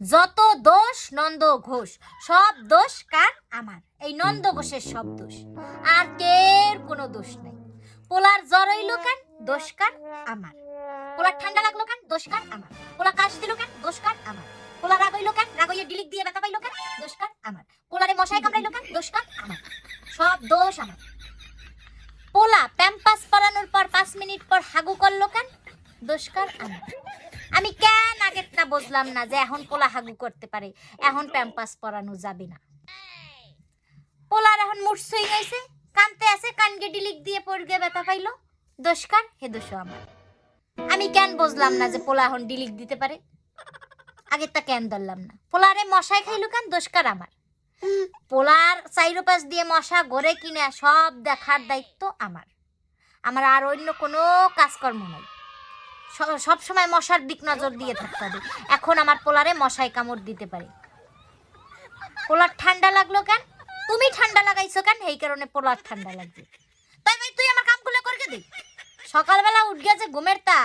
যত দোষ নন্দ ঘোষ, সব দোষ কার? আমার। এই নন্দ ঘোষের সব দোষ। আর কের কোনো দোষ নাই। পোলার জ্বর হইল কেন দোষ কার? আমার। পোলার ঠান্ডা লাগল কেন দোষ কার? আমার। পোলা কাশ দিল কেন দোষ কার? আমার। পোলা রাগ হইল কেন রাগ হইয়া ডিলিক দিয়ে ব্যথা পাইলো কেন দোষ কার? আমার। পোলারে মশাই কামড়াইলো কেন দোষ কার? আমার। সব দোষ আমার। পোলা প্যাম্পাস পরানোর পর পাঁচ মিনিট পর হাগু করল কেন দোষ কার? আমার। আমি কেন আগেরটা বুঝলাম না যে এখন পোলা হাগু করতে পারে। এখন প্যাম্পাস পরানো যাবে না। পোলার এখন মুড সুইং হয়েছে কানতে আছে কানকে ডিলিক দিয়ে পড়গে ব্যথা পাইলো। দোষকার হে দোষ আমার। আমি কেন বুঝলাম না যে পোলা এখন ডিলিক দিতে পারে? আগেরটা কেন ধরলাম না? পোলারে মশাই খাইলো কেন? দোষকার আমার? পোলার চাইরোপাশ দিয়ে মশা গড়ে কিনা সব দেখার দায়িত্ব আমার। আমার আর অন্য কোনো কাজকর্ম নাই। সব সময় মশার দিক নজর দিয়ে থাকতে হবে। এখন আমার পোলারে মশাই কামড় দিতে পারে। পোলার ঠান্ডা লাগল কেন? তুমি ঠান্ডা লাগাইছো কেন? এই কারণে পোলার ঠান্ডা লাগবে তাই ভাই তুই আমার কামগুলো করে দে। সকালবেলা উঠগে যে ঘুমের তা।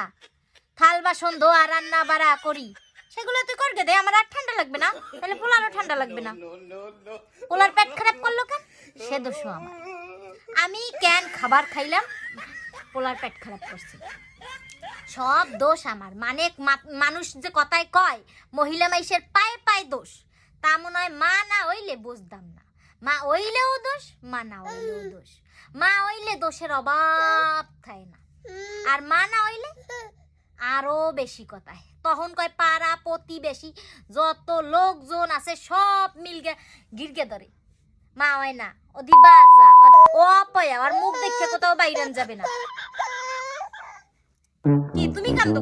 থাল বাসন ধোয়া, রান্না বাড়া করি। সেগুলো তুই করগে দে, আমার আর ঠান্ডা লাগবে না। তাহলে পোলারও ঠান্ডা লাগবে না। পোলার পেট খারাপ করল কেন? সে দোষ আমার। আমি কেন খাবার খাইলাম, পোলার পেট খারাপ করছে। সব দোষ আমার। মানে মানুষ যে কথায় কয়, মহিলা মাইসের পায়ে পায়ে দোষ। তা মনে হয় মা না হইলে বুঝতাম না। মা হইলেও দোষ, মা না হইলেও দোষ। মা হইলে দোষের অভাব থাকে না। আর মা না হইলে আরও বেশি কথায় তখন কয় পাড়া প্রতিবেশী, যত লোকজন আছে সব মিলগে গিরগে ধরে। মা হয় না ও দিবা যা ও অপয়া, আর মুখ দেখে কোথাও বাইরান যাবে না। কি তুমি কান্দো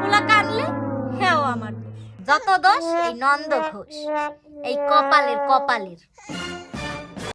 পোলা কানলে? হ্যাঁ আমার যত দোষ, এই নন্দ ঘোষ। এই কপালের কপালের।